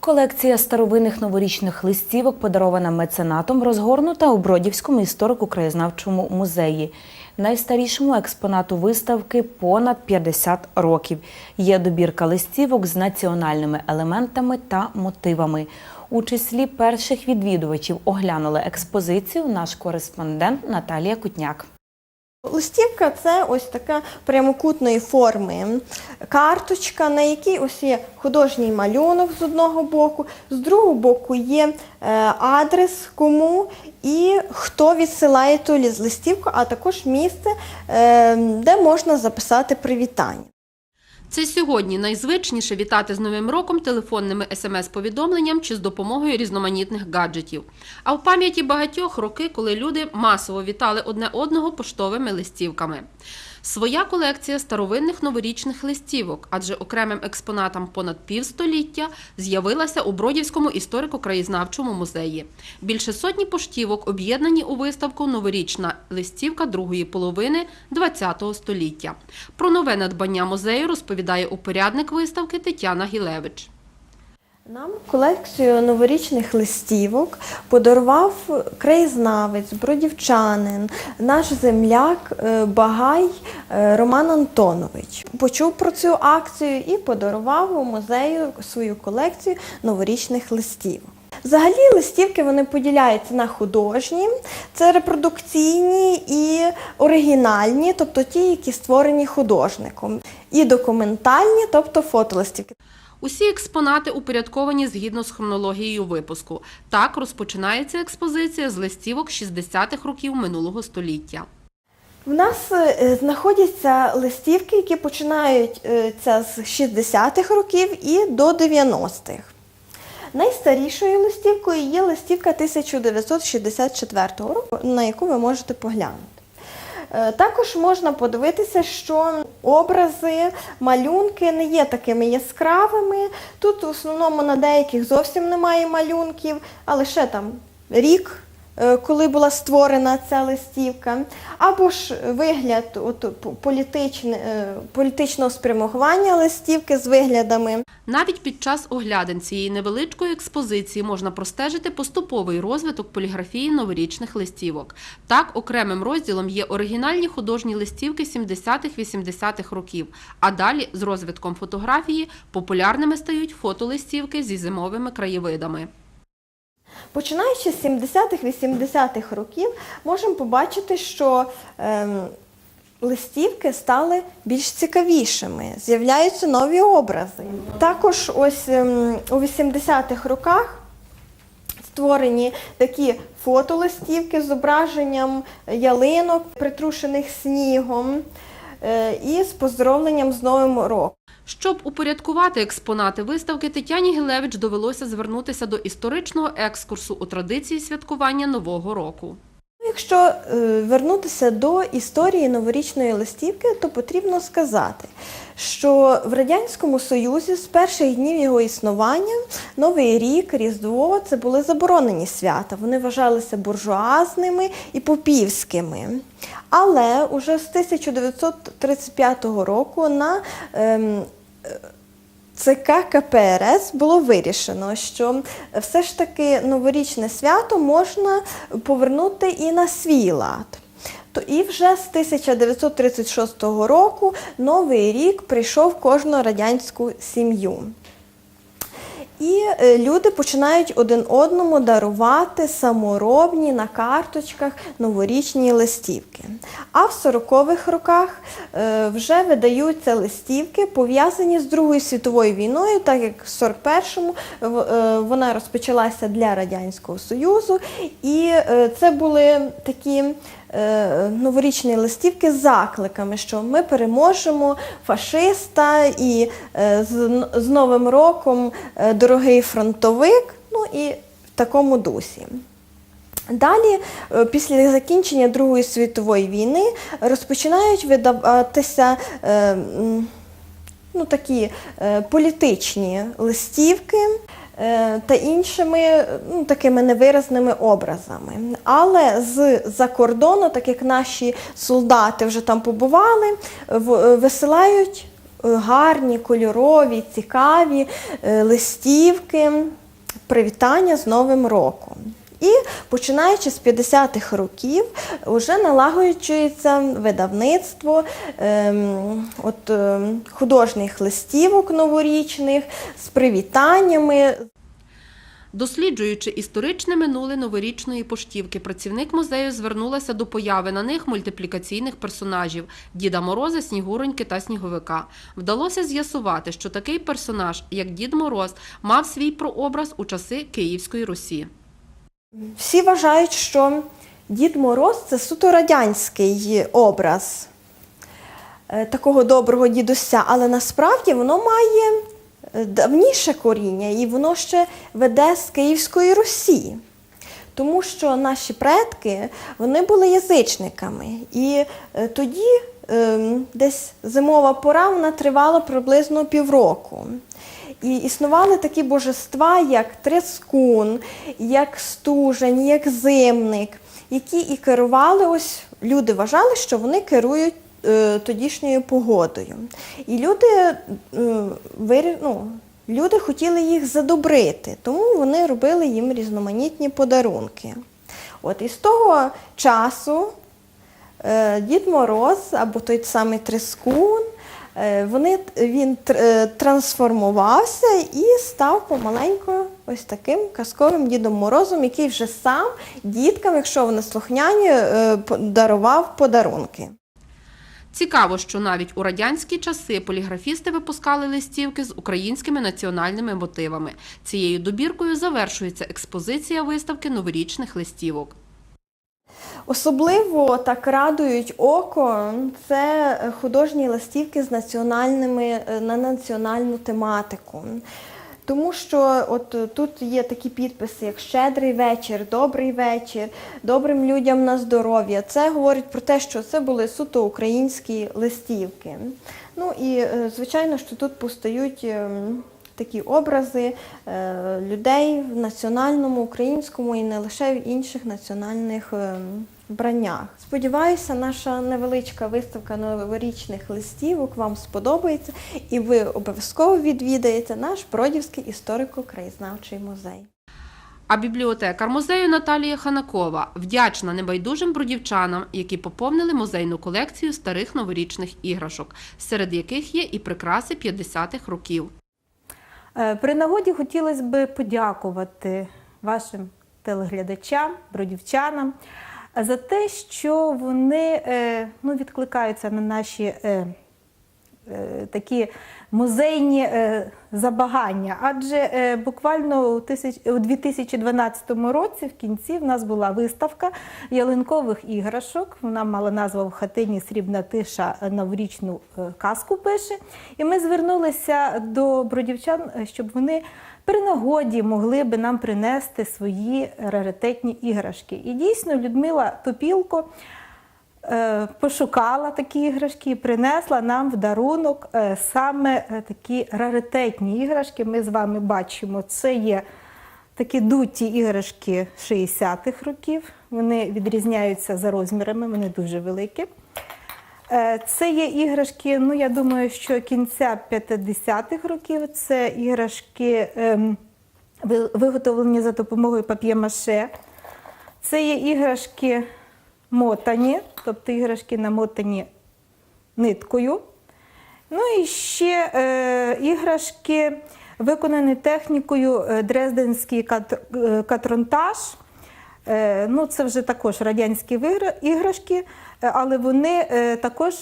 Колекція старовинних новорічних листівок, подарована меценатом, розгорнута у Бродівському історико-краєзнавчому музеї. Найстарішому експонату виставки понад 50 років. Є добірка листівок з національними елементами та мотивами. У числі перших відвідувачів оглянули експозицію наш кореспондент Наталія Кутняк. Листівка це ось така прямокутної форми карточка, на якій ось є художній малюнок з одного боку, з другого боку є е, адрес, кому і хто відсилає ту листівку, а також місце, е, де можна записати привітання. Це сьогодні найзвичніше вітати з Новим роком телефонними смс-повідомленням чи з допомогою різноманітних гаджетів. А в пам'яті багатьох роки, коли люди масово вітали одне одного поштовими листівками. Своя колекція старовинних новорічних листівок, адже окремим експонатам понад півстоліття з'явилася у Бродівському історико-краєзнавчому музеї. Більше сотні поштівок об'єднані у виставку Новорічна листівка другої половини ХХ століття. Про нове надбання музею розповідає упорядник виставки Тетяна Гілевич. Нам колекцію новорічних листівок подарував краєзнавець, бродівчанин, наш земляк е, Багай е, Роман Антонович. Почув про цю акцію і подарував у музею свою колекцію новорічних листівок. Взагалі листівки вони поділяються на художні, це репродукційні і оригінальні, тобто ті, які створені художником, і документальні, тобто фотолистівки. Усі експонати упорядковані згідно з хронологією випуску. Так розпочинається експозиція з листівок 60-х років минулого століття. В нас е, знаходяться листівки, які починаються з 60-х років і до 90-х. Найстарішою листівкою є листівка 1964 року, на яку ви можете поглянути. Е, Також можна подивитися, що образи, малюнки не є такими яскравими. Тут в основному на деяких зовсім немає малюнків, а лише там рік, коли була створена ця листівка, або ж вигляд от, по- політичне, е, політичного спрямування листівки з виглядами. Навіть під час оглядин цієї невеличкої експозиції можна простежити поступовий розвиток поліграфії новорічних листівок. Так, окремим розділом є оригінальні художні листівки 70-х-80-х років, а далі з розвитком фотографії популярними стають фотолистівки зі зимовими краєвидами. Починаючи з 70-х-80-х років, можемо побачити, що ем, листівки стали більш цікавішими, з'являються нові образи. Також ось ем, у 80-х роках створені такі фотолистівки з зображенням ялинок, притрушених снігом, е, і з поздоровленням з Новим роком. Щоб упорядкувати експонати виставки, Тетяні Гілевич довелося звернутися до історичного екскурсу у традиції святкування Нового року. Якщо е, вернутися до історії новорічної листівки, то потрібно сказати, що в Радянському Союзі з перших днів його існування Новий рік, Різдво це були заборонені свята. Вони вважалися буржуазними і попівськими. Але уже з 1935 року на ем, ЦК КПРС було вирішено, що все ж таки новорічне свято можна повернути і на свій лад. То і вже з 1936 року новий рік прийшов кожну радянську сім'ю. І е, люди починають один одному дарувати саморобні на карточках новорічні листівки. А в 40-х роках е, вже видаються листівки, пов'язані з Другою світовою війною, так як в 41-му е, вона розпочалася для Радянського Союзу. І це були такі новорічні листівки з закликами, що ми переможемо фашиста і е, з, Новим роком е, дорогий фронтовик. Ну і в такому дусі. Далі, е, після закінчення Другої світової війни, розпочинають видаватися е, ну, такі е, політичні листівки е, та іншими е, ну, такими невиразними образами. Але з-за кордону, так як наші солдати вже там побували, е, висилають е, гарні, кольорові, цікаві е, листівки, привітання з Новим роком. І починаючи з 50-х років, вже налагоджується видавництво ем, от, ем, художніх листівок новорічних з привітаннями, Досліджуючи історичне минуле новорічної поштівки, працівник музею звернулася до появи на них мультиплікаційних персонажів Діда Мороза, Снігуроньки та Сніговика. Вдалося з'ясувати, що такий персонаж, як Дід Мороз, мав свій прообраз у часи Київської Русі. Всі вважають, що Дід Мороз це суто радянський образ е, такого доброго дідуся, але насправді воно має е, давніше коріння і воно ще веде з Київської Русі. Тому що наші предки вони були язичниками. І е, тоді ем, десь зимова пора вона тривала приблизно півроку. І існували такі божества, як Трескун, як стужень, як зимник, які і керували ось люди вважали, що вони керують е, тодішньою погодою. І люди, е, ну, люди хотіли їх задобрити, тому вони робили їм різноманітні подарунки. От і з того часу е, Дід Мороз або той самий Трескун, вони, він е, трансформувався і став помаленьку ось таким казковим Дідом Морозом, який вже сам діткам, якщо вони слухняні, е, дарував подарунки. Цікаво, що навіть у радянські часи поліграфісти випускали листівки з українськими національними мотивами. Цією добіркою завершується експозиція виставки новорічних листівок. Особливо так радують око це художні листівки з національними е, на національну тематику. Тому що от е, тут є такі підписи, як щедрий вечір, добрий вечір, добрим людям на здоров'я. Це говорить про те, що це були суто українські листівки. Ну і е, звичайно, що тут постають ем, такі образи е, людей в національному, українському і не лише в інших національних ем, вбраннях. Сподіваюся, наша невеличка виставка новорічних листівок вам сподобається, і ви обов'язково відвідаєте наш Бродівський історико-краєзнавчий музей. А бібліотекар музею Наталія Ханакова вдячна небайдужим бродівчанам, які поповнили музейну колекцію старих новорічних іграшок, серед яких є і прикраси 50-х років. Е, При нагоді хотілося б подякувати вашим телеглядачам, бродівчанам за те, що вони е, ну, відкликаються на наші е, такі музейні е, забагання. Адже е, буквально у, 2012 році в кінці в нас була виставка ялинкових іграшок. Вона мала назву в хатині Срібна тиша е, новорічну е, казку пише. І ми звернулися до бродівчан, е, щоб вони при нагоді могли би нам принести свої раритетні іграшки. І дійсно Людмила Топілко е, пошукала такі іграшки і принесла нам в дарунок е, саме е, такі раритетні іграшки. Ми з вами бачимо, це є такі дуті іграшки 60-х років. Вони відрізняються за розмірами, вони дуже великі. Е, Це є іграшки, ну я думаю, що кінця 50-х років. Це іграшки ем, виготовлені за допомогою пап'є-маше. Це є іграшки мотані, тобто іграшки намотані ниткою. Ну і ще е, іграшки, виконані технікою е, дрезденський е, катронтаж. Е, ну, це вже також радянські іграшки, е, але вони також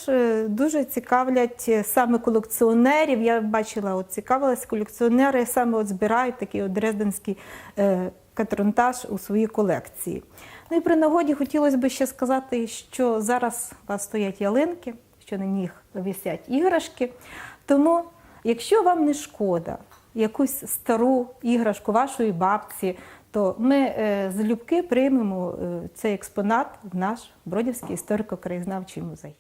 дуже цікавлять саме колекціонерів. Я бачила, от цікавилась, колекціонери саме от збирають такий от дрезденський е, катронтаж у своїй колекції. Ну і при нагоді хотілося б ще сказати, що зараз у вас стоять ялинки, що на них висять іграшки. Тому, якщо вам не шкода якусь стару іграшку вашої бабці, то ми е, залюбки приймемо е, цей експонат в наш Бродівський історико-краєзнавчий музей.